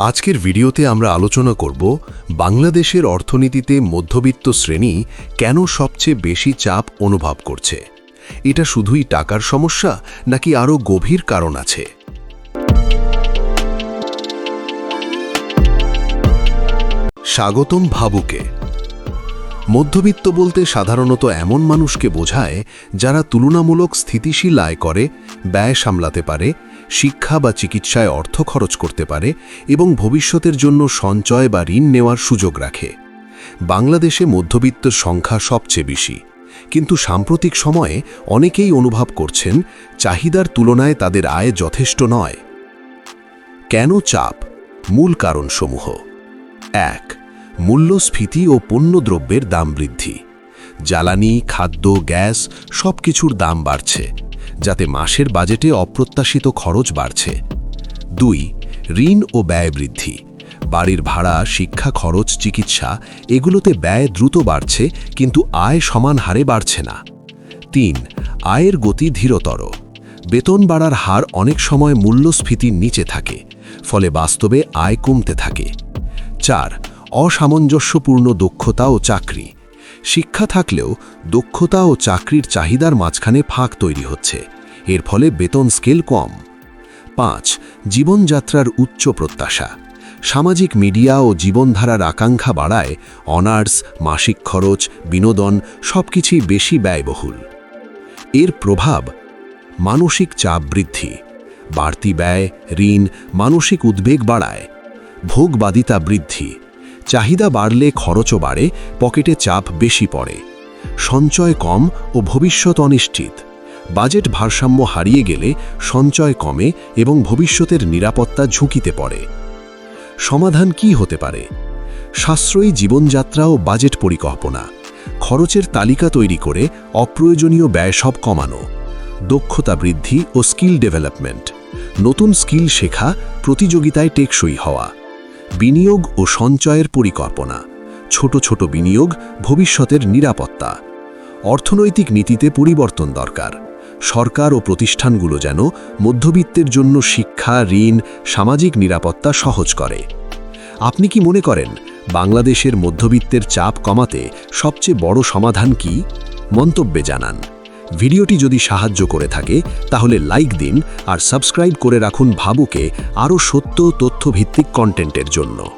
আজকের ভিডিওতে আমরা আলোচনা করব বাংলাদেশের অর্থনীতিতে মধ্যবিত্ত শ্রেণি কেন সবচেয়ে বেশি চাপ অনুভব করছে। এটা শুধুই টাকার সমস্যা নাকি আরও গভীর কারণ আছে? স্বাগতম ভাবুকে। মধ্যবিত্ত বলতে সাধারণত এমন মানুষকে বোঝায় যারা তুলনামূলক স্থিতিশীল আয় করে, ব্যয় সামলাতে পারে শিক্ষা বা চিকিৎসায় অর্থ খরচ করতে পারে এবং ভবিষ্যতের জন্য সঞ্চয় বা ঋণ নেওয়ার সুযোগ রাখে। বাংলাদেশে মধ্যবিত্তের সংখ্যা সবচেয়ে বেশি। কিন্তু সাম্প্রতিক সময়ে অনেকেই অনুভব করছেন চাহিদার তুলনায় তাদের আয় যথেষ্ট নয়। কেন চাপ? মূল কারণসমূহ। এক, মূল্যস্ফীতি ও পণ্যদ্রব্যের দাম বৃদ্ধি। জ্বালানি, খাদ্য, গ্যাস সব কিছুর দাম বাড়ছে। যাতে মাসের বাজেটে অপ্রত্যাশিত খরচ বাড়ছে। দুই, ঋণ ও ব্যয় বৃদ্ধি। বাড়ির ভাড়া, শিক্ষা খরচ, চিকিৎসা, এগুলোতে ব্যয় দ্রুত বাড়ছে, কিন্তু আয় সমান হারে বাড়ছে না। তিন, আয়ের গতি ধীরতর। বেতন বাড়ার হার অনেক সময় মূল্যস্ফীতির নিচে থাকে, ফলে বাস্তবে আয় কমতে থাকে। চার, অসামঞ্জস্যপূর্ণ দক্ষতা ও চাকরি। শিক্ষা থাকলেও দক্ষতা ও চাকরির চাহিদার মাঝখানে ফাঁক তৈরি হচ্ছে। এর ফলে বেতন স্কেল কম। পাঁচ, জীবনযাত্রার উচ্চ প্রত্যাশা। সামাজিক মিডিয়া ও জীবনধারার আকাঙ্ক্ষা বাড়ায় অনার্স, মাসিক খরচ, বিনোদন সবকিছুই বেশি ব্যয়বহুল। এর প্রভাব মানসিক চাপ বৃদ্ধি। বাড়তি ব্যয়, ঋণ, মানসিক উদ্বেগ বাড়ায়। ভোগবাদিতা বৃদ্ধি। চাহিদা বাড়লে খরচও বাড়ে, পকেটে চাপ বেশি পড়ে। সঞ্চয় কম ও ভবিষ্যৎ অনিশ্চিত। বাজেট ভারসাম্য হারিয়ে গেলে সঞ্চয় কমে এবং ভবিষ্যতের নিরাপত্তা ঝুঁকিতে পড়ে। সমাধান কি হতে পারে? সাশ্রয়ী জীবনযাত্রা ও বাজেট পরিকল্পনা। খরচের তালিকা তৈরি করে অপ্রয়োজনীয় ব্যয় সব কমানো। দক্ষতা বৃদ্ধি ও স্কিল ডেভেলপমেন্ট। নতুন স্কিল শেখা, প্রতিযোগিতায় টেকসই হওয়া। বিনিয়োগ ও সঞ্চয়ের পরিকল্পনা। ছোট ছোট বিনিয়োগ ভবিষ্যতের নিরাপত্তা। অর্থনৈতিক নীতিতে পরিবর্তন দরকার। সরকার ও প্রতিষ্ঠানগুলো যেন মধ্যবিত্তের জন্য শিক্ষা, ঋণ, সামাজিক নিরাপত্তা সহজ করে। আপনি কি মনে করেন বাংলাদেশের মধ্যবিত্তের চাপ কমাতে সবচেয়ে বড় সমাধান কি? মন্তব্যে জানান। ভিডিওটি যদি সাহায্য করে থাকে, তাহলে লাইক দিন আর সাবস্ক্রাইব করে রাখুন ভাবুকে আরও সত্য তথ্যভিত্তিক কন্টেন্টের জন্য।